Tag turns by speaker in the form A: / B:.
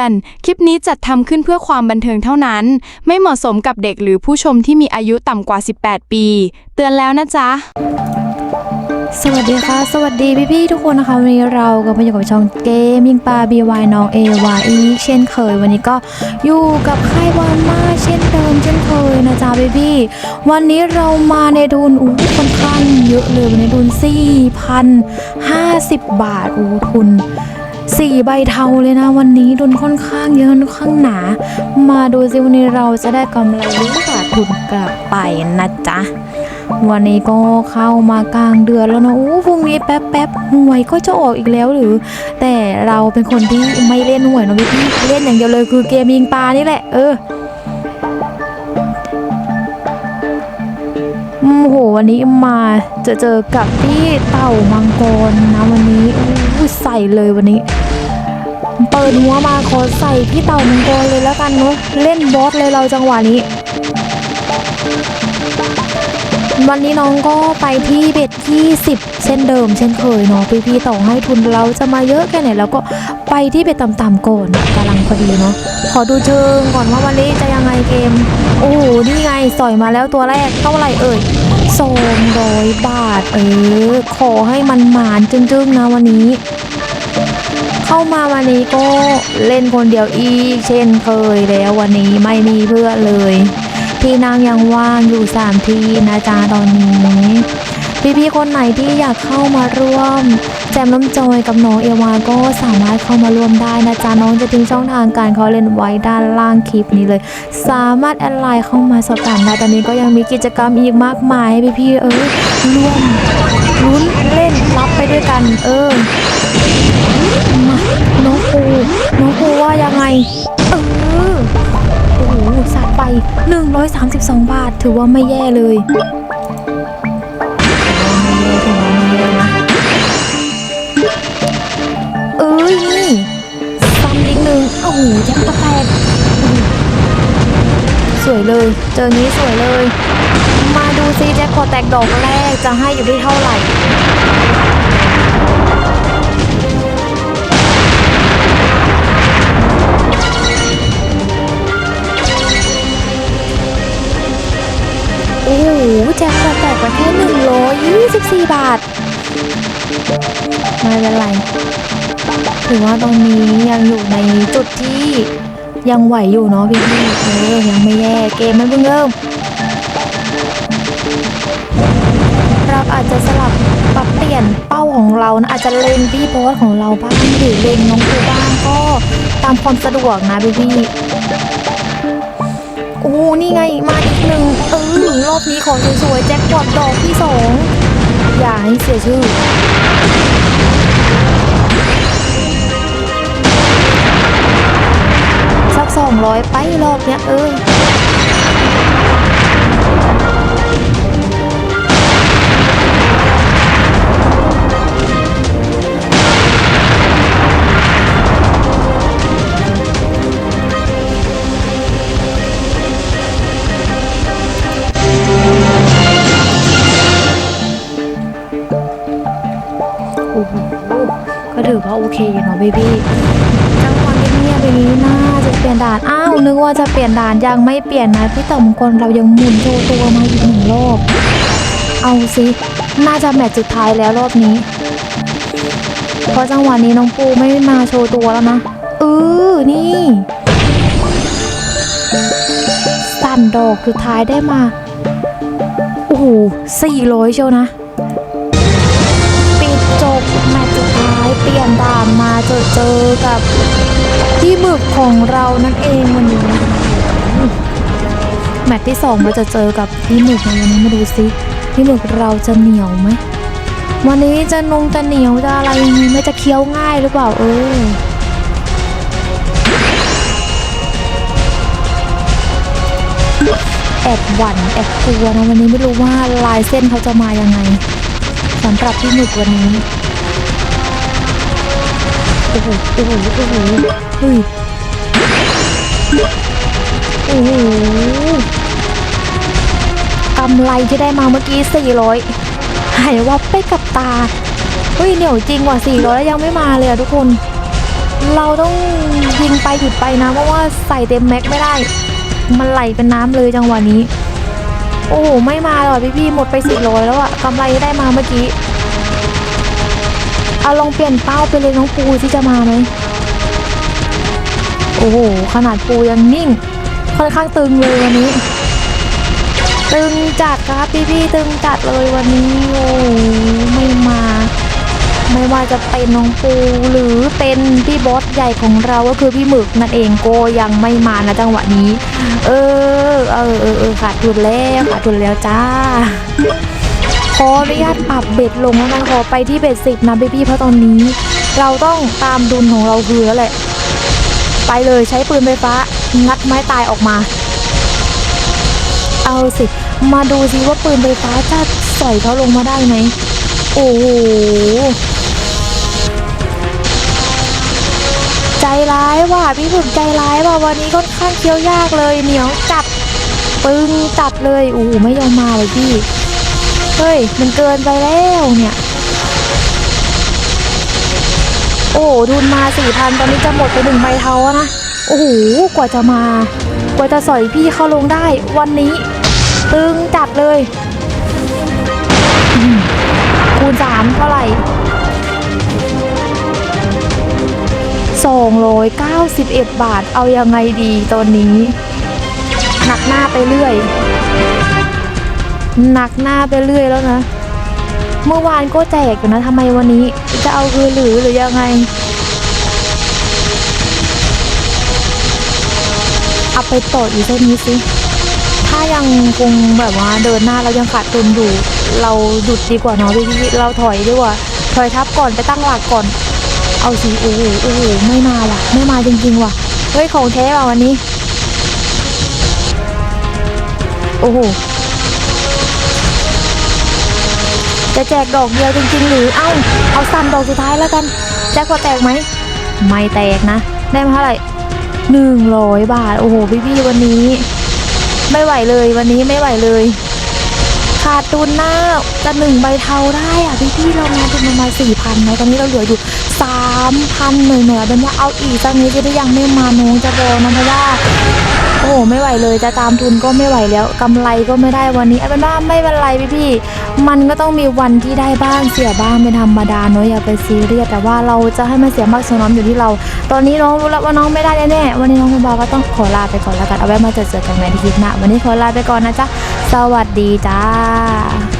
A: อน คลิปนี้จัดทำขึ้นเพื่อความบันเทิงเท่านั้น ไม่เหมาะสมกับเด็กหรือผู้ชมที่มีอายุต่ำกว่า 18 ปี เตือนแล้วนะจ๊ะ
B: สวัสดีค่ะ สวัสดีพี่ๆทุกคนนะคะ วันนี้เราก็มาอยู่กับช่องเกมยิงปลา BY น้อง AY อีกเช่นเคย วันนี้ก็อยู่กับค่ายวามาเช่นเดิมเช่นเคยนะจ๊ะพี่ๆวันนี้เรามาในทุนอู้ค่อนข้างเยอะเลยวันนี้ทุน4,050 บาทอู้ทุน สี่ใบเทาเลยนะ วันนี้ทุนค่อนข้างเยอะค่อนข้างหนา มาดูซิวันนี้เราจะได้กำไรหรือขาดทุนกลับไปนะจ๊ะ วันนี้ก็เข้ามากลางเดือนแล้วนะโอ้พรุ่งนี้แป๊บแป๊บๆหวยก็จะออกอีกแล้วหรือ แต่เราเป็นคนที่ไม่เล่นหวยนะพี่พี่เล่นอย่างเดียวเลยคือเกมยิงปลานี่แหละ เออโอ้โหวันนี้มาจะเจอกับพี่เต่ามังกรนะวันนี้อู้ใส่เลยวันนี้ เปิดหัวมาขอใส่พี่เต่ามังกรเลยแล้วกันเนาะเล่นบอสเลยเราจังหวะนี้ วันนี้น้องก็ไปที่เบ็ดที่10เช่นเดิม เช่นเคยเนาะพี่พี่ๆต่อให้ทุนเราจะมาเยอะแค่ไหนแล้วก็ไปที่เบ็ดต่ำๆก่อนกำลังพอดีเนาะขอดูเชิงก่อนว่าวันนี้จะยังไงเกม โอ้โหนี่ไงสอยมาแล้วตัวแรกเท่าไหร่เอ่ยสองร้อยบาท เออขอให้มันหมานจึ้งๆนะวันนี้ เข้ามาวันนี้ก็เล่นคนเดียวอีกเช่นเคยแล้ววันนี้ไม่มีเพื่อนเลย ที่นั่งยังว่างอยู่สามที่นะจ๊ะตอนนี้พี่ๆคนไหนที่อยากเข้ามาร่วม แจมน้ำจอยกับน้องเอวาก็สามารถเข้ามาร่วมได้นะจ๊ะน้องจะทิ้งช่องทางการเขาเล่นไว้ด้านล่างคลิปนี้เลย สามารถแอดไลน์เข้ามาสอบถามได้ตอนนี้ก็ยังมีกิจกรรมอีกมากมายให้พี่ๆเออร่วมลุ้นเล่นรับไปด้วยกันเออ น้องปูน้องปูว่ายังไง เออ โอ้โหสัดไป 132 บาท ถือว่าไม่แย่เลยถือว่าไม่แย่ถือว่าไม่แย่นะเอ้ยนี่ซ้ำอีกหนึ่งโอ้โหแจ็คตะแตกสวยเลย เจอนี้สวยเลย มาดูซิแจ็คพอแตกดอกแรกจะให้อยู่ที่เท่าไหร่ อ้โหแจ็คพอตแตกมาแค่124บสี่บาท ไม่เป็นไรถือว่าตอนนี้ยังอยู่ในจุดที่ยังไหวอยู่เนาะพี่พี่เออยังไม่แย่เกมมันเพิ่งเริ่ม เราอาจจะสลับปรับเปลี่ยนเป้าของเรานะอาจจะเล็งพี่โบสของเราบ้างหรือเล็งน้องปูบ้างก็ตามความสะดวกนะพี่พี่ โอ้นี่ไงมาอีกหนึ่งเออรอบนี้ขอสวยๆแจ็คพอตดอกที่สองอย่าให้เสียชื่อสักสองร้อยไปรอบเนี้ยเอ้ย อ้โหก็ถือว่าโอเคอยู่เนาะพี่พี่จังหวะเงียบๆอย่างนี้น่าจะเปลี่ยนด่าน อ้าว นึกว่าจะเปลี่ยนด่านยังไม่เปลี่ยนนะพี่ต่อมกลเรายังหมุนโชว์ตัวมาอีกหนึ่งรอบ เอาสิน่าจะแมตช์สุดท้ายแล้วรอบนี้ เพราะจังหวะนี้น้องปูไม่มาโชว์ตัวแล้วนะเออนี่สั่นดอกสุดท้ายได้มา โอ้โหสี่ร้อยเชียวนะ ลี่ยนด่านมาจอเจอกับพี่หมึกของเรานั่นเองวันนี้แมตช์ที่สองเราจะเจอกับพี่หมึกในวันนี้มาดูซิพี่หมึกเราจะเหนียวไหมวันนี้จะนงจะเหนียวจะอะไรยังไงไม่จะเคี้ยวง่ายหรือเปล่าเออแอบหวั่นแอบกลัวนะวันนี้ไม่รู้ว่าลายเส้นเขาจะมายังไงสำหรับพี่หมึกวันนี้ โอ้โหโอ้โหเฮ้ยโอ้โหกำไรที่ได้มาเมื่อกี้ 400 หายวับไปกับตา เฮ้ยเหนียวจริงว่ะ400แล้วยังไม่มาเลยอะทุกคน เราต้องยิงไปหยุดไปนะ เพราะว่าใส่เต็มแม็กไม่ได้ มันไหลเป็นน้ำเลยจังหวะนี้ โอ้โห ไม่มาหรอพี่พี่หมดไปสี่ร้อยแล้วอะกำไรที่ได้มาเมื่อกี้ เอาลองเปลี่ยนเป้าไปเลยน้องปูที่จะมาไหมโอ้โหขนาดปูยังนิ่ง ค่อนข้างตึงเลยวันนี้ ตึงจัดครับพี่พี่ๆตึงจัดเลยวันนี้โอ้ไม่มา ไม่ว่าจะเป็นน้องปูหรือเป็นพี่บอสใหญ่ของเราก็คือพี่หมึกนั่นเองโกยังไม่มานะจังหวะนี้ เออเออเออขาดทุนแล้วขาดทุนแล้วจ้า ออนุญาตปรับเบ็ดลงแล้วกันขอไปที่เบ็ดสิบนะพี่พี่เพราะตอนนี้ เราต้องตามดุลของเราคือแล้วแหละ ไปเลยใช้ปืนไฟฟ้า งัดไม้ตายออกมา เอาสิ มาดูสิว่าปืนไฟฟ้าจะใสอยเขาลงมาได้ไหมโอ้โหใจร้ายว่ะพี่ผึ่งใจร้ายว่ะวันนี้ค่อนข้างเคี้ยวยากเลยเหนียวจัดปึงจัดเลยโอ้โหไม่ยอมมาเลยพี่ เฮ้ย มันเกินไปแล้วเนี่ย โอ้โหทุนมาสี่พันตอนนี้จะหมดไปหนึ่งใบเทาแล้วนะ โอ้โห กว่าจะมา กว่าจะสอยพี่เข้าลงได้ วันนี้ ตึงจัดเลย คูณสามเท่าไหร่291 บาท เอายังไงดีตอนนี้ หนักหน้าไปเรื่อย หนักหน้าไปเรื่อยแล้วนะ เมื่อวานก็แจกอยู่นะทำไมวันนี้ จะเอาคืนหรือหรือยังไง เอาไปต่ออีกสักนิดสิถ้ายังคงแบบว่าเดินหน้าเรายังขาดทุนอยู่ เราหยุดดีกว่าเนาะพี่พี่เราถอยดีกว่า ถอยทับก่อนไปตั้งหลักก่อน เอาสิโอ้โหโอ้โหไม่มาว่ะ ไม่มาจริงๆว่ะ เฮ้ยของแท้ว่ะวันนี้ โอ้โห จะแจกดอกเดียวจริง ๆ หรือเอ้าเอาซ้ำดอกสุดท้ายแล้วกันแจ็คพอแตกไหมไม่แตกนะ ได้มาเท่าไหร่หนึ่งร้อยบาท โอ้โหพี่ๆวันนี้ ไม่ไหวเลยวันนี้ไม่ไหวเลย ขาดทุนหน้าจะหนึ่งใบเทาได้อะพี่พี่ๆเรามาเป็นประมาณสี่พันนะตอนนี้เราเหลืออยู่สามพันหน่อยหน่อยเป็นว่าเอาอีกสักนิดจะได้ยังไม่มาน้องจะรอนะเพราะว่าโอ้โหไม่ไหวเลยจะตามทุนก็ไม่ไหวแล้วกำไรก็ไม่ได้วันนี้เอาเป็นว่าไม่เป็นไรพี่พี่ๆ มันก็ต้องมีวันที่ได้บ้างเสียบ้างเป็นธรรมดาเนาะอย่าไปซีเรียสแต่ว่าเราจะให้มันเสียมากเสียน้อยอยู่ที่เรา ตอนนี้น้องรู้แล้วว่าน้องไม่ได้แน่ๆวันนี้น้องคุณบาก็ต้องขอลาไปก่อนแล้วกันเอาไว้มาเจอเจอกันใหม่ที่คลิปหน้าวันนี้ขอลาไปก่อนนะจ๊ะสวัสดีจ้า